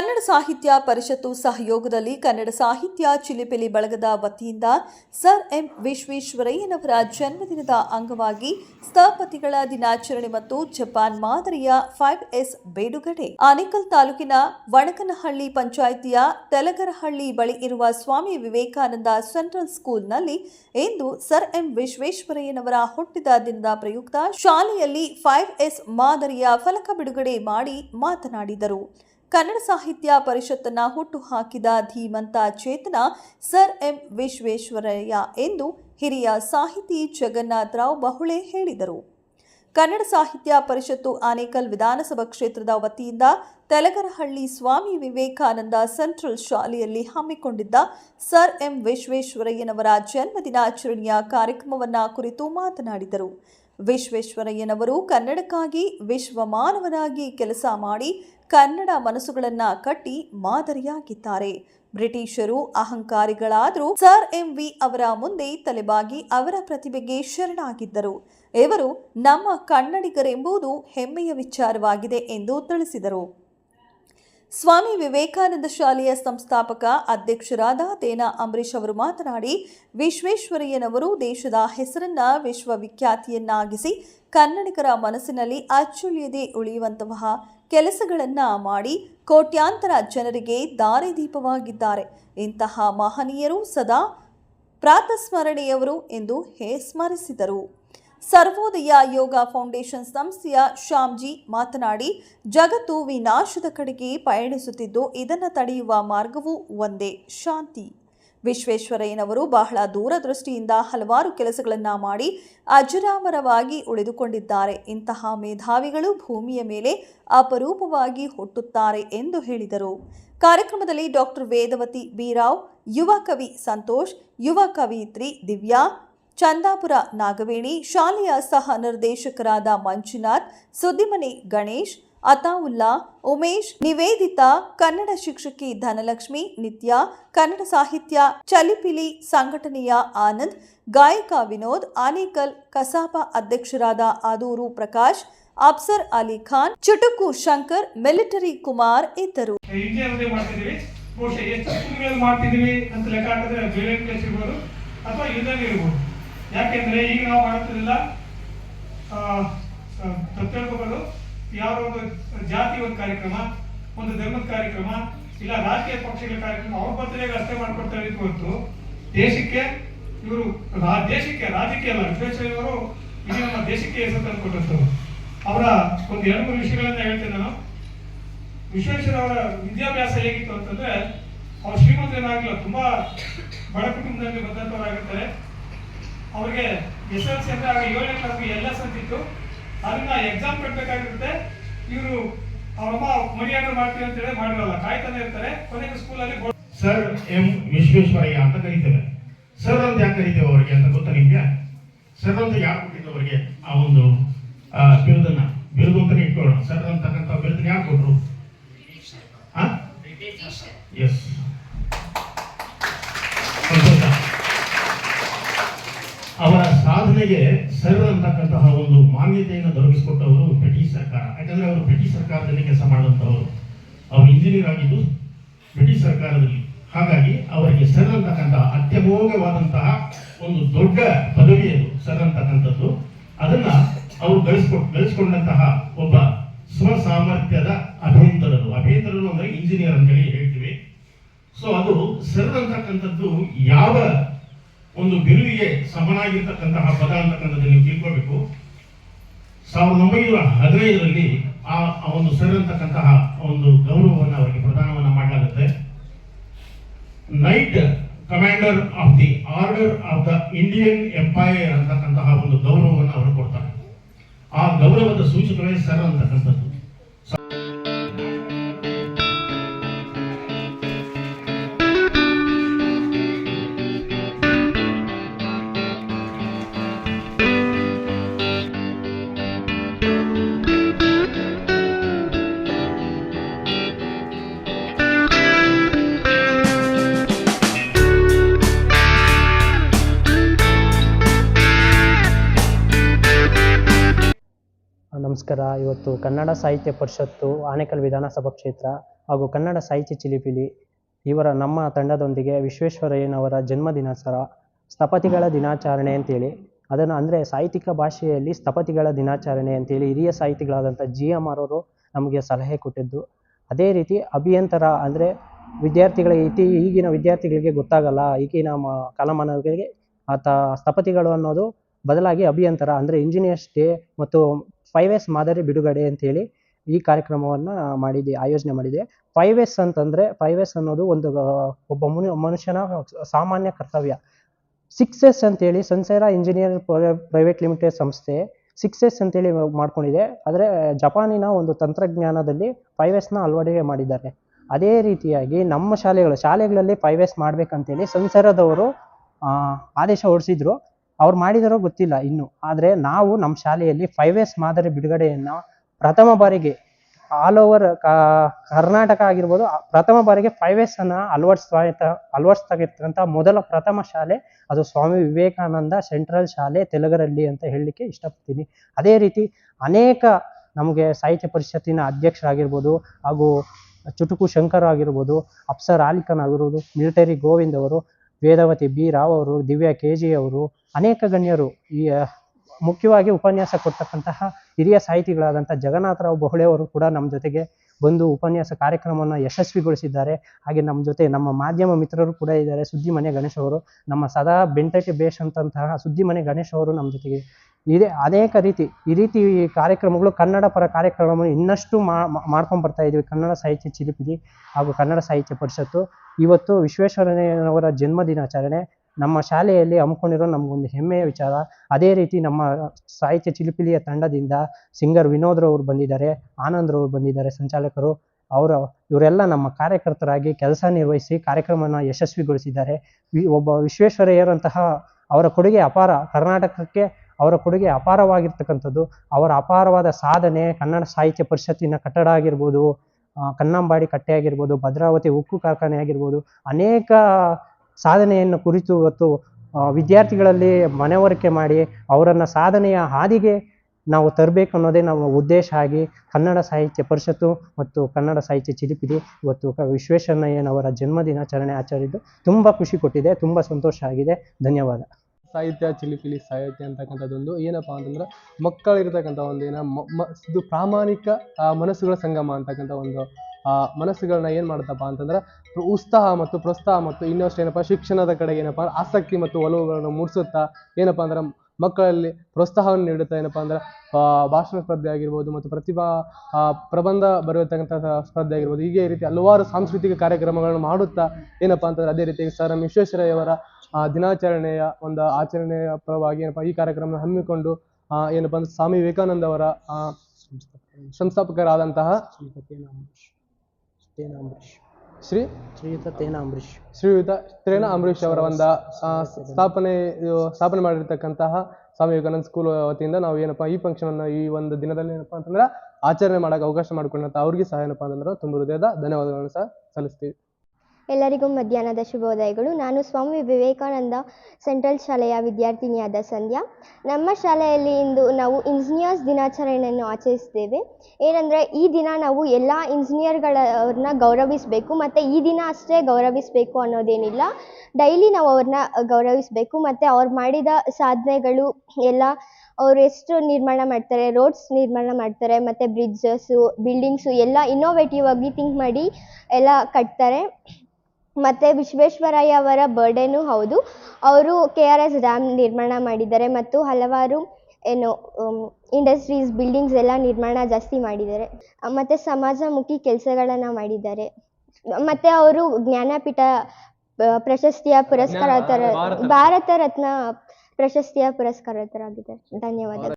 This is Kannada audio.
ಕನ್ನಡ ಸಾಹಿತ್ಯ ಪರಿಷತ್ತು ಸಹಯೋಗದಲ್ಲಿ ಕನ್ನಡ ಸಾಹಿತ್ಯ ಚಿಲಿಪಿಲಿ ಬಳಗದ ವತಿಯಿಂದ ಸರ್ ಎಂ ವಿಶ್ವೇಶ್ವರಯ್ಯನವರ ಜನ್ಮದಿನದ ಅಂಗವಾಗಿ ಸ್ಥಪತಿಗಳ ದಿನಾಚರಣೆ ಮತ್ತು ಜಪಾನ್ ಮಾದರಿಯ ಫೈವ್ ಎಸ್ ಬೇಡುಗಡೆ. ಆನೇಕಲ್ ತಾಲೂಕಿನ ವಣಕನಹಳ್ಳಿ ಪಂಚಾಯಿತಿಯ ತೆಲಗರಹಳ್ಳಿ ಬಳಿ ಇರುವ ಸ್ವಾಮಿ ವಿವೇಕಾನಂದ ಸೆಂಟ್ರಲ್ ಸ್ಕೂಲ್ನಲ್ಲಿ ಇಂದು ಸರ್ ಎಂ ವಿಶ್ವೇಶ್ವರಯ್ಯನವರ ಹುಟ್ಟಿದ ದಿನದ ಪ್ರಯುಕ್ತ ಶಾಲೆಯಲ್ಲಿ ಫೈವ್ ಎಸ್ ಮಾದರಿಯ ಫಲಕ ಬಿಡುಗಡೆ ಮಾಡಿ ಮಾತನಾಡಿದರು. ಕನ್ನಡ ಸಾಹಿತ್ಯ ಪರಿಷತ್ತನ್ನ ಹುಟ್ಟು ಹಾಕಿದ ಧೀಮಂತ ಚೇತನ ಸರ್ ಎಂ ವಿಶ್ವೇಶ್ವರಯ್ಯ ಎಂದು ಹಿರಿಯ ಸಾಹಿತಿ ಜಗನ್ನಾಥ ರಾವ್ ಬಹುಳೆ ಹೇಳಿದರು. ಕನ್ನಡ ಸಾಹಿತ್ಯ ಪರಿಷತ್ತು ಆನೇಕಲ್ ವಿಧಾನಸಭಾ ಕ್ಷೇತ್ರದ ವತಿಯಿಂದ ತೆಲಗರಹಳ್ಳಿ ಸ್ವಾಮಿ ವಿವೇಕಾನಂದ ಸೆಂಟ್ರಲ್ ಶಾಲೆಯಲ್ಲಿ ಹಮ್ಮಿಕೊಂಡಿದ್ದ ಸರ್ ಎಂ ವಿಶ್ವೇಶ್ವರಯ್ಯನವರ ಜನ್ಮದಿನಾಚರಣೆಯ ಕಾರ್ಯಕ್ರಮವನ್ನು ಕುರಿತು ಮಾತನಾಡಿದರು. ವಿಶ್ವೇಶ್ವರಯ್ಯನವರು ಕನ್ನಡಕ್ಕಾಗಿ ವಿಶ್ವಮಾನವನಾಗಿ ಕೆಲಸ ಮಾಡಿ ಕನ್ನಡ ಮನಸ್ಸುಗಳನ್ನು ಕಟ್ಟಿ ಮಾದರಿಯಾಗಿದ್ದಾರೆ. ಬ್ರಿಟಿಷರು ಅಹಂಕಾರಿಗಳಾದರೂ ಸರ್ ಎಂ ವಿ ಅವರ ಮುಂದೆ ತಲೆಬಾಗಿ ಅವರ ಪ್ರತಿಭೆಗೆ ಶರಣಾಗಿದ್ದರು. ಇವರು ನಮ್ಮ ಕನ್ನಡಿಗರೆಂಬುದು ಹೆಮ್ಮೆಯ ವಿಚಾರವಾಗಿದೆ ಎಂದು ತಿಳಿಸಿದರು. ಸ್ವಾಮಿ ವಿವೇಕಾನಂದ ಶಾಲೆಯ ಸಂಸ್ಥಾಪಕ ಅಧ್ಯಕ್ಷರಾದ ತೇನಾ ಅಂಬರೀಶ್ ಅವರು ಮಾತನಾಡಿ, ವಿಶ್ವೇಶ್ವರಯ್ಯನವರು ದೇಶದ ಹೆಸರನ್ನ ವಿಶ್ವವಿಖ್ಯಾತಿಯನ್ನಾಗಿಸಿ ಕನ್ನಡಿಗರ ಮನಸ್ಸಿನಲ್ಲಿ ಅಚ್ಚುಳಿಯದೆ ಉಳಿಯುವಂತಹ ಕೆಲಸಗಳನ್ನು ಮಾಡಿ ಕೋಟ್ಯಾಂತರ ಜನರಿಗೆ ದಾರಿದೀಪವಾಗಿದ್ದಾರೆ. ಇಂತಹ ಮಹನೀಯರು ಸದಾ ಪ್ರಾತಸ್ಮರಣೀಯವರು ಎಂದು ಹೇ ಸ್ಮರಿಸಿದರು ಸರ್ವೋದಯ ಯೋಗ ಫೌಂಡೇಶನ್ ಸಂಸ್ಥೆಯ ಶ್ಯಾಮ್ಜಿ ಮಾತನಾಡಿ, ಜಗತ್ತು ವಿನಾಶದ ಕಡೆಗೆ ಪಯಣಿಸುತ್ತಿದ್ದು, ಇದನ್ನು ತಡೆಯುವ ಮಾರ್ಗವೂ ಒಂದೇ, ಶಾಂತಿ. ವಿಶ್ವೇಶ್ವರಯ್ಯನವರು ಬಹಳ ದೂರದೃಷ್ಟಿಯಿಂದ ಹಲವಾರು ಕೆಲಸಗಳನ್ನು ಮಾಡಿ, ಅಜರಾಮರವಾಗಿ ಉಳಿದುಕೊಂಡಿದ್ದಾರೆ. ಇಂತಹ ಮೇಧಾವಿಗಳು ಭೂಮಿಯ ಮೇಲೆ ಅಪರೂಪವಾಗಿ ಹುಟ್ಟುತ್ತಾರೆ ಎಂದು ಹೇಳಿದರು. ಕಾರ್ಯಕ್ರಮದಲ್ಲಿ ಡಾಕ್ಟರ್ ವೇದವತಿ ಬಿರಾವ್ ಯುವ ಕವಿ ಸಂತೋಷ್, ಯುವ ಕವಿಯಿತ್ರಿ ದಿವ್ಯಾ ಚಂದಾಪುರ ನಾಗವೇಣಿ ಶಾಲೆಯ ಸಹ ನಿರ್ದೇಶಕರಾದ ಮಂಜುನಾಥ್, ಸುದ್ದಿಮನಿ ಗಣೇಶ್, ಅತಾವುಲ್ಲಾ, ಉಮೇಶ್, ನಿವೇದಿತಾ, ಕನ್ನಡ ಶಿಕ್ಷಕಿ ಧನಲಕ್ಷ್ಮಿ, ನಿತ್ಯ, ಕನ್ನಡ ಸಾಹಿತ್ಯ ಚಲಿಪಿಲಿ ಸಂಘಟನೆಯ ಆನಂದ್, ಗಾಯಕ ವಿನೋದ್, ಆನೇಕಲ್ ಕಸಾಪ ಅಧ್ಯಕ್ಷರಾದ ಆದೂರು ಪ್ರಕಾಶ್, ಅಫ್ಸರ್ ಅಲಿ ಖಾನ್, ಚುಟುಕು ಶಂಕರ್, ಮಿಲಿಟರಿ ಕುಮಾರ್ ಇದ್ದರು. ಅಥವಾ ಯುದ್ಧ ಇರ್ಬೋದು ಯಾಕೆಂದ್ರೆ ಈಗ ನಾವು ಮಾಡುತ್ತಿರಲಿಲ್ಲ ತಿಳ್ಕೊಬೋದು ಯಾವ ಒಂದು ಜಾತಿ ಒಂದು ಕಾರ್ಯಕ್ರಮ, ಒಂದು ಧರ್ಮದ ಕಾರ್ಯಕ್ರಮ, ಇಲ್ಲ ರಾಜಕೀಯ ಪಕ್ಷಗಳ ಕಾರ್ಯಕ್ರಮ, ಅವ್ರ ಬರ್ತಡೆಗೆ ಅಷ್ಟೇ ಮಾಡ್ಕೊಡ್ತಾ ಇದ್ದು ಹೊರತು ದೇಶಕ್ಕೆ ಇವರು ದೇಶಕ್ಕೆ, ರಾಜಕೀಯ ಅಲ್ಲ ಅವರು ಇಡೀ ನಮ್ಮ ದೇಶಕ್ಕೆ ಹೆಸರು ತಂದುಕೊಟ್ಟಂಥವ್ರು. ಅವರ ಒಂದು ಎರಡು ಮೂರು ವಿಷಯಗಳನ್ನ ಹೇಳ್ತೇನೆ ನಾನು. ವಿಶ್ವೇಶ್ವರ ಅವರ ವಿದ್ಯಾಭ್ಯಾಸ ಹೇಗಿತ್ತು ಅಂತಂದ್ರೆ, ಅವ್ರು ಶ್ರೀಮಂತರಾಗಿಲ್ಲ, ತುಂಬಾ ಬಡ ಕುಟುಂಬದಲ್ಲಿ ಬಂದಂತವರಾಗಿರ್ತಾರೆ ಅವ್ರಿಗೆ ಎಸ್ ಎಲ್ ಸಿ ಅಂದ್ರೆ ಆಗ ಏಳನೇ ಕ್ಲಾಸ್ಗೆ ಎಲ್ ಎಸ್ ಅಂತಿತ್ತು ಅದನ್ನ ಎಕ್ಸಾಮ್ ಕಟ್ಟಬೇಕಾಗಿರುತ್ತೆ ಇವರು ಅವರಮ್ಮ ಮರಿಯಾದ್ರು ಮಾಡ್ತೀವಿ ಅಂತ ಹೇಳಿ ಮಾಡಿರಲ್ಲ. ಕಾಯ್ತಾನೆ ಇರ್ತಾರೆ. ಕೊನೆಗೆ ಸ್ಕೂಲಲ್ಲಿ ಸರ್ ಎಂ ವಿಶ್ವೇಶ್ವರಯ್ಯ ಅಂತ ಕರೀತೇವೆ ಸರ್ ಅಂತ ಯಾಕೆ ಕರಿತೇವೆ ಅವರಿಗೆ ಅಂತ ಗೊತ್ತಾ ನಿಮಗೆ? ಸರ್ ಅಂತ ಯಾರು ಕೊಟ್ಟಿದ್ದು ಅವರಿಗೆ? ಆ ಒಂದು ಬಿರುದನ್ನು ಬಿರುದನ್ನ. ಬಿರುದು ಅಂತಾನೆ ಇಟ್ಕೊಳ್ಳೋಣ. ಸರ್ ಅಂತಕ್ಕಂಥ ಬಿರುದನ್ನ ಯಾರು ಕೊಟ್ಟರು ಎಸ್ ಸರ್ ಅಂತಕ್ಕಂತಹ ಒಂದು ಮಾನ್ಯತೆಯನ್ನು ದೊರಕಿಸಿಕೊಟ್ಟವರು ಬ್ರಿಟಿಷ್ ಸರ್ಕಾರ. ಯಾಕಂದರೆ ಅವರು ಬ್ರಿಟಿಷ್ ಸರ್ಕಾರದಲ್ಲಿ ಕೆಲಸ ಮಾಡುವಂತವರು ಅವರು ಇಂಜಿನಿಯರ್ ಆಗಿದ್ದು ಬ್ರಿಟಿಷ್ ಸರ್ಕಾರದಲ್ಲಿ. ಹಾಗಾಗಿ ಅವರಿಗೆ ಸರ್ ಅಂತಕ್ಕಂತಹ ಅತ್ಯಮೋಘವಾದಂತಹ ಒಂದು ದೊಡ್ಡ ಪದವಿ ಅದು ಸರ್ ಅದನ್ನ ಅವರು ಗಳಿಸ್ಕೊ ಗಳಿಸಿಕೊಂಡಂತಹ ಒಬ್ಬ ಸ್ವಸಾಮರ್ಥ್ಯದ ಅಭಿಯಂತರರು. ಅಭಿಯಂತರರು ಅಂದ್ರೆ ಇಂಜಿನಿಯರ್ ಅಂತ ಹೇಳಿ ಹೇಳ್ತೀವಿ. ಸೊ ಅದು ಸರ್ ಅಂತಕ್ಕಂಥದ್ದು ಯಾವ ಒಂದು ಬಿರುವಿಗೆ ಸಮನಾಗಿರ್ತಕ್ಕಂತಹ ಪದ ಅಂತಕ್ಕಂಥದ್ದು ನೀವು ತಿಳ್ಕೊಳ್ಬೇಕು ಸಾವಿರದ ಒಂಬೈನೂರ ಹದಿನೈದರಲ್ಲಿ ಆ ಒಂದು ಸರ್ ಒಂದು ಗೌರವವನ್ನು ಅವರಿಗೆ ಪ್ರದಾನವನ್ನ ಮಾಡಲಾಗುತ್ತೆ. Knight commander of the order of the Indian empire ಅಂತಕ್ಕಂತಹ ಒಂದು ಗೌರವವನ್ನು ಅವರು ಕೊಡ್ತಾರೆ. ಆ ಗೌರವದ ಸೂಚಕವೇ ಸರ್ ಅಂತಕ್ಕಂಥದ್ದು. ನಮಸ್ಕಾರ ಇವತ್ತು ಕನ್ನಡ ಸಾಹಿತ್ಯ ಪರಿಷತ್ತು, ಆನೇಕಲ್ ವಿಧಾನಸಭಾ ಕ್ಷೇತ್ರ ಹಾಗೂ ಕನ್ನಡ ಸಾಹಿತ್ಯ ಚಿಲಿಪಿಲಿ ಇವರ ನಮ್ಮ ತಂಡದೊಂದಿಗೆ ವಿಶ್ವೇಶ್ವರಯ್ಯನವರ ಜನ್ಮದಿನಾಚರ ಸ್ಥಪತಿಗಳ ದಿನಾಚರಣೆ ಅಂತೇಳಿ. ಅದನ್ನು ಅಂದರೆ ಸಾಹಿತ್ಯಿಕ ಭಾಷೆಯಲ್ಲಿ ಸ್ಥಪತಿಗಳ ದಿನಾಚರಣೆ ಅಂತೇಳಿ ಹಿರಿಯ ಸಾಹಿತಿಗಳಾದಂಥ ಜಿ ಎಂ ಆರ್ ಅವರು ನಮಗೆ ಸಲಹೆ ಕೊಟ್ಟಿದ್ದು. ಅದೇ ರೀತಿ ಅಭಿಯಂತರ ಅಂದರೆ ವಿದ್ಯಾರ್ಥಿಗಳ ಇತಿ ಈಗಿನ ವಿದ್ಯಾರ್ಥಿಗಳಿಗೆ ಗೊತ್ತಾಗಲ್ಲ, ಈಗಿನ ಮ ಕಾಲಮಾನಗಳಿಗೆ ಆತ ಸ್ಥಪತಿಗಳು ಅನ್ನೋದು ಬದಲಾಗಿ ಅಭಿಯಂತರ ಅಂದರೆ ಇಂಜಿನಿಯರ್ಸ್ ಡೇ ಮತ್ತು ಫೈವ್ ಎಸ್ ಮಾದರಿ ಬಿಡುಗಡೆ ಅಂತೇಳಿ ಈ ಕಾರ್ಯಕ್ರಮವನ್ನು ಮಾಡಿದೆ, ಆಯೋಜನೆ ಮಾಡಿದೆ. ಫೈವ್ ಎಸ್ ಅಂತಂದರೆ ಫೈವ್ ಎಸ್ ಅನ್ನೋದು ಒಂದು ಒಬ್ಬ ಮುನಿ, ಮನುಷ್ಯನ ಸಾಮಾನ್ಯ ಕರ್ತವ್ಯ. ಸಿಕ್ಸ್ ಎಸ್ ಅಂತೇಳಿ ಸನ್ಸೇರಾ ಇಂಜಿನಿಯರ್ ಪ್ರೈವೇಟ್ ಲಿಮಿಟೆಡ್ ಸಂಸ್ಥೆ ಸಿಕ್ಸ್ ಎಸ್ ಅಂತೇಳಿ ಮಾಡ್ಕೊಂಡಿದೆ. ಆದರೆ ಜಪಾನಿನ ಒಂದು ತಂತ್ರಜ್ಞಾನದಲ್ಲಿ ಫೈವ್ ಎಸ್ನ ಅಳವಡಿಕೆ ಮಾಡಿದ್ದಾರೆ. ಅದೇ ರೀತಿಯಾಗಿ ನಮ್ಮ ಶಾಲೆಗಳು, ಶಾಲೆಗಳಲ್ಲಿ ಫೈವ್ ಎಸ್ ಮಾಡ್ಬೇಕಂತೇಳಿ ಸಂಸಾರದವರು ಆದೇಶ ಹೊರಡಿಸಿದ್ರು. ಅವ್ರು ಮಾಡಿದಾರೋ ಗೊತ್ತಿಲ್ಲ ಇನ್ನು. ಆದರೆ ನಾವು ನಮ್ಮ ಶಾಲೆಯಲ್ಲಿ ಫೈವ್ ಎಸ್ ಮಾದರಿ ಬಿಡುಗಡೆಯನ್ನು ಪ್ರಥಮ ಬಾರಿಗೆ ಆಲ್ ಓವರ್ ಕರ್ನಾಟಕ ಆಗಿರ್ಬೋದು ಪ್ರಥಮ ಬಾರಿಗೆ ಫೈವ್ ಎಸ್ ಅನ್ನ ಅಳವಡಿಸ್ತಾ ಅಳವಡಿಸ್ತಾಗಿರ್ತಕ್ಕಂಥ ಮೊದಲ ಪ್ರಥಮ ಶಾಲೆ ಅದು ಸ್ವಾಮಿ ವಿವೇಕಾನಂದ ಸೆಂಟ್ರಲ್ ಶಾಲೆ ತೆಲುಗರಲ್ಲಿ ಅಂತ ಹೇಳಲಿಕ್ಕೆ ಇಷ್ಟಪಡ್ತೀನಿ. ಅದೇ ರೀತಿ ಅನೇಕ ನಮಗೆ ಸಾಹಿತ್ಯ ಪರಿಷತ್ತಿನ ಅಧ್ಯಕ್ಷರಾಗಿರ್ಬೋದು, ಹಾಗೂ ಚುಟುಕು ಶಂಕರ್ ಆಗಿರ್ಬೋದು, ಅಪ್ಸರ್ ಆಲಿಖಾನ್ ಆಗಿರ್ಬೋದು, ಮಿಲಿಟರಿ ಗೋವಿಂದ್ ಅವರು, ವೇದವತಿ ಬಿ ರಾವ್ ಅವರು, ದಿವ್ಯಾ ಕೆ ಜಿ ಅವರು ಅನೇಕ ಗಣ್ಯರು ಈ ಮುಖ್ಯವಾಗಿ ಉಪನ್ಯಾಸ ಕೊಡ್ತಕ್ಕಂತಹ ಹಿರಿಯ ಸಾಹಿತಿಗಳಾದಂಥ ಜಗನ್ನಾಥರಾವ್ ಬಹುಳೆ ಅವರು ಕೂಡ ನಮ್ಮ ಜೊತೆಗೆ ಬಂದು ಉಪನ್ಯಾಸ ಕಾರ್ಯಕ್ರಮವನ್ನು ಯಶಸ್ವಿಗೊಳಿಸಿದ್ದಾರೆ. ಹಾಗೆ ನಮ್ಮ ಜೊತೆ ನಮ್ಮ ಮಾಧ್ಯಮ ಮಿತ್ರರು ಕೂಡ ಇದ್ದಾರೆ. ಸುದ್ದಿ ಮನೆ ಗಣೇಶ್ ಅವರು, ನಮ್ಮ ಸದಾ ಬೆಂಟಕ್ಕೆ ಬೇಷ್ ಅಂತಂತಹ ಸುದ್ದಿ ಮನೆ ಗಣೇಶ್ ಅವರು ನಮ್ಮ ಜೊತೆಗೆ ಇದೆ. ಅನೇಕ ರೀತಿ, ಈ ರೀತಿ ಕಾರ್ಯಕ್ರಮಗಳು ಕನ್ನಡ ಪರ ಕಾರ್ಯಕ್ರಮವನ್ನು ಇನ್ನಷ್ಟು ಮಾಡ್ಕೊಂಡ್ ಬರ್ತಾ ಇದೀವಿ ಕನ್ನಡ ಸಾಹಿತ್ಯ ಚಿಲಿಪಿಲಿ ಹಾಗೂ ಕನ್ನಡ ಸಾಹಿತ್ಯ ಪರಿಷತ್ತು. ಇವತ್ತು ವಿಶ್ವೇಶ್ವರಯ್ಯನವರ ಜನ್ಮ ದಿನಾಚರಣೆ ನಮ್ಮ ಶಾಲೆಯಲ್ಲಿ ಹಮ್ಮಿಕೊಂಡಿರೋ ನಮಗೊಂದು ಹೆಮ್ಮೆಯ ವಿಚಾರ. ಅದೇ ರೀತಿ ನಮ್ಮ ಸಾಹಿತ್ಯ ಚಿಲಿಪಿಲಿಯ ತಂಡದಿಂದ ಸಿಂಗರ್ ವಿನೋದ್ರವ್ರು ಬಂದಿದ್ದಾರೆ ಆನಂದ್ರವ್ರು ಬಂದಿದ್ದಾರೆ, ಸಂಚಾಲಕರು. ಅವರ, ಇವರೆಲ್ಲ ನಮ್ಮ ಕಾರ್ಯಕರ್ತರಾಗಿ ಕೆಲಸ ನಿರ್ವಹಿಸಿ ಕಾರ್ಯಕ್ರಮನ ಯಶಸ್ವಿಗೊಳಿಸಿದ್ದಾರೆ. ಒಬ್ಬ ವಿಶ್ವೇಶ್ವರಯ್ಯರಂತಹ ಅವರ ಕೊಡುಗೆ ಅಪಾರ. ಕರ್ನಾಟಕಕ್ಕೆ ಅವರ ಕೊಡುಗೆ ಅಪಾರವಾಗಿರ್ತಕ್ಕಂಥದ್ದು. ಅವರ ಅಪಾರವಾದ ಸಾಧನೆ ಕನ್ನಡ ಸಾಹಿತ್ಯ ಪರಿಷತ್ತಿನ ಕಟ್ಟಡ ಆಗಿರ್ಬೋದು ಕನ್ನಂಬಾಡಿ ಕಟ್ಟೆ ಆಗಿರ್ಬೋದು, ಭದ್ರಾವತಿ ಉಕ್ಕು ಕಾರ್ಖಾನೆ ಆಗಿರ್ಬೋದು, ಅನೇಕ ಸಾಧನೆಯನ್ನು ಕುರಿತು ಇವತ್ತು ವಿದ್ಯಾರ್ಥಿಗಳಲ್ಲಿ ಮನವರಿಕೆ ಮಾಡಿ ಅವರನ್ನು ಸಾಧನೆಯ ಹಾದಿಗೆ ನಾವು ತರಬೇಕು ಅನ್ನೋದೇ ನಮ್ಮ ಉದ್ದೇಶ ಆಗಿ ಕನ್ನಡ ಸಾಹಿತ್ಯ ಪರಿಷತ್ತು ಮತ್ತು ಕನ್ನಡ ಸಾಹಿತ್ಯ ಚಿಲಿಪಿಲಿ ಇವತ್ತು ವಿಶ್ವೇಶ್ವರಯ್ಯನವರ ಜನ್ಮದಿನಾಚರಣೆ ಆಚರಿದ್ದು ತುಂಬ ಖುಷಿ ಕೊಟ್ಟಿದೆ, ತುಂಬ ಸಂತೋಷ ಆಗಿದೆ. ಧನ್ಯವಾದ. ಸಾಹಿತ್ಯ ಚಿಲಿಪಿಲಿ ಸಾಹಿತ್ಯ ಅಂತಕ್ಕಂಥದ್ದೊಂದು ಏನಪ್ಪ ಅಂತಂದ್ರೆ ಮಕ್ಕಳಿರ್ತಕ್ಕಂಥ ಒಂದು ಏನ ಇದು ಪ್ರಾಮಾಣಿಕ ಮನಸ್ಸುಗಳ ಸಂಗಮ ಅಂತಕ್ಕಂಥ ಒಂದು ಮನಸ್ಸುಗಳನ್ನ ಏನು ಮಾಡುತ್ತಪ್ಪ ಅಂತಂದ್ರೆ ಉತ್ಸಾಹ ಮತ್ತು ಪ್ರೋತ್ಸಾಹ ಮತ್ತು ಇನ್ನಷ್ಟು ಏನಪ್ಪ ಶಿಕ್ಷಣದ ಕಡೆಗೆ ಏನಪ್ಪ ಆಸಕ್ತಿ ಮತ್ತು ಒಲವುಗಳನ್ನು ಮೂಡಿಸುತ್ತಾ ಏನಪ್ಪ ಅಂದ್ರೆ ಮಕ್ಕಳಲ್ಲಿ ಪ್ರೋತ್ಸಾಹವನ್ನು ನೀಡುತ್ತಾ ಏನಪ್ಪ ಅಂದ್ರೆ ಭಾಷಣ ಸ್ಪರ್ಧೆ ಆಗಿರ್ಬೋದು ಮತ್ತು ಪ್ರತಿಭಾ ಪ್ರಬಂಧ ಬರೆಯತಕ್ಕಂಥ ಸ್ಪರ್ಧೆ ಆಗಿರ್ಬೋದು ಹೀಗೆ ರೀತಿ ಹಲವಾರು ಸಾಂಸ್ಕೃತಿಕ ಕಾರ್ಯಕ್ರಮಗಳನ್ನು ಮಾಡುತ್ತಾ ಏನಪ್ಪ ಅಂತಂದ್ರೆ ಅದೇ ರೀತಿ ಸರ್ ಎಂ ವಿಶ್ವೇಶ್ವರಯ್ಯವರ ದಿನಾಚರಣೆಯ ಒಂದು ಆಚರಣೆಯ ಪರವಾಗಿ ಏನಪ್ಪ ಈ ಕಾರ್ಯಕ್ರಮ ಹಮ್ಮಿಕೊಂಡು ಏನಪ್ಪ ಅಂದ್ರೆ ಸ್ವಾಮಿ ವಿವೇಕಾನಂದ ಅವರ ಆ, ಸಂಸ್ಥಾಪಕರಾದಂತಹ ಶ್ರೀ? ಶ್ರೀಯುತ ತೇನ ಅಂಬರೀಶ್ ಶ್ರೀಯುತ ತೇನ ಅಂಬರೀಶ್ ಅವರ ಒಂದು ಆ, ಸ್ಥಾಪನೆ ಇದು ಸ್ಥಾಪನೆ ಮಾಡಿರ್ತಕ್ಕಂತಹ ಸ್ವಾಮಿ ವಿವೇಕಾನಂದ ಸ್ಕೂಲ್ ವತಿಯಿಂದ ನಾವು ಏನಪ್ಪಾ ಈ ಫಂಕ್ಷನ್ ಅನ್ನ ಈ ಒಂದು ದಿನದಲ್ಲಿ ಏನಪ್ಪಾ ಅಂತಂದ್ರೆ ಆಚರಣೆ ಮಾಡಕ್ಕೆ ಅವಕಾಶ ಮಾಡಿಕೊಂಡಂತ ಅವ್ರಿಗೆ ಸಹ ಏನಪ್ಪಾ ಅಂತಂದ್ರೆ ತುಂಬ ಹೃದಯದ ಧನ್ಯವಾದಗಳನ್ನು ಸಹ ಸಲ್ಲಿಸ್ತೀವಿ. ಎಲ್ಲರಿಗೂ ಮಧ್ಯಾಹ್ನದ ಶುಭೋದಯಗಳು. ನಾನು ಸ್ವಾಮಿ ವಿವೇಕಾನಂದ ಸೆಂಟ್ರಲ್ ಶಾಲೆಯ ವಿದ್ಯಾರ್ಥಿನಿಯಾದ ಸಂಧ್ಯಾ. ನಮ್ಮ ಶಾಲೆಯಲ್ಲಿ ಇಂದು ನಾವು ಇಂಜಿನಿಯರ್ಸ್ ದಿನಾಚರಣೆಯನ್ನು ಆಚರಿಸ್ತೇವೆ ಏನಂದರೆ, ಈ ದಿನ ನಾವು ಎಲ್ಲ ಇಂಜಿನಿಯರ್ಗಳವ್ರನ್ನ ಗೌರವಿಸಬೇಕು, ಮತ್ತು ಈ ದಿನ ಅಷ್ಟೇ ಗೌರವಿಸಬೇಕು ಅನ್ನೋದೇನಿಲ್ಲ. ಡೈಲಿ ನಾವು ಅವ್ರನ್ನ ಗೌರವಿಸಬೇಕು, ಮತ್ತು ಅವ್ರು ಮಾಡಿದ ಸಾಧನೆಗಳು ಎಲ್ಲ ಅವರು ಎಷ್ಟು ನಿರ್ಮಾಣ ಮಾಡ್ತಾರೆ, ರೋಡ್ಸ್ ನಿರ್ಮಾಣ ಮಾಡ್ತಾರೆ, ಮತ್ತು ಬ್ರಿಡ್ಜಸ್ಸು, ಬಿಲ್ಡಿಂಗ್ಸು ಎಲ್ಲ ಇನ್ನೋವೇಟಿವ್ ಆಗಿ ಥಿಂಕ್ ಮಾಡಿ ಎಲ್ಲ ಕಟ್ತಾರೆ. ಮತ್ತು ವಿಶ್ವೇಶ್ವರಯ್ಯ ಅವರ ಬರ್ಡೇನೂ ಹೌದು. ಅವರು ಕೆ ಆರ್ ಎಸ್ ಡ್ಯಾಮ್ ನಿರ್ಮಾಣ ಮಾಡಿದ್ದಾರೆ ಮತ್ತು ಹಲವಾರು ಏನು ಇಂಡಸ್ಟ್ರೀಸ್ ಬಿಲ್ಡಿಂಗ್ಸ್ ಎಲ್ಲ ನಿರ್ಮಾಣ ಜಾಸ್ತಿ ಮಾಡಿದ್ದಾರೆ. ಮತ್ತು ಸಮಾಜಮುಖಿ ಕೆಲಸಗಳನ್ನು ಮಾಡಿದ್ದಾರೆ. ಮತ್ತು ಅವರು ಜ್ಞಾನಪೀಠ ಪ್ರಶಸ್ತಿಯ ಪುರಸ್ಕಾರತರ ಭಾರತ- ರತ್ನ. ಪ್ರಶಸ್ತಿಯ ಪುರಸ್ಕಾರತರಾಗಿದ್ದಾರೆ. ಧನ್ಯವಾದ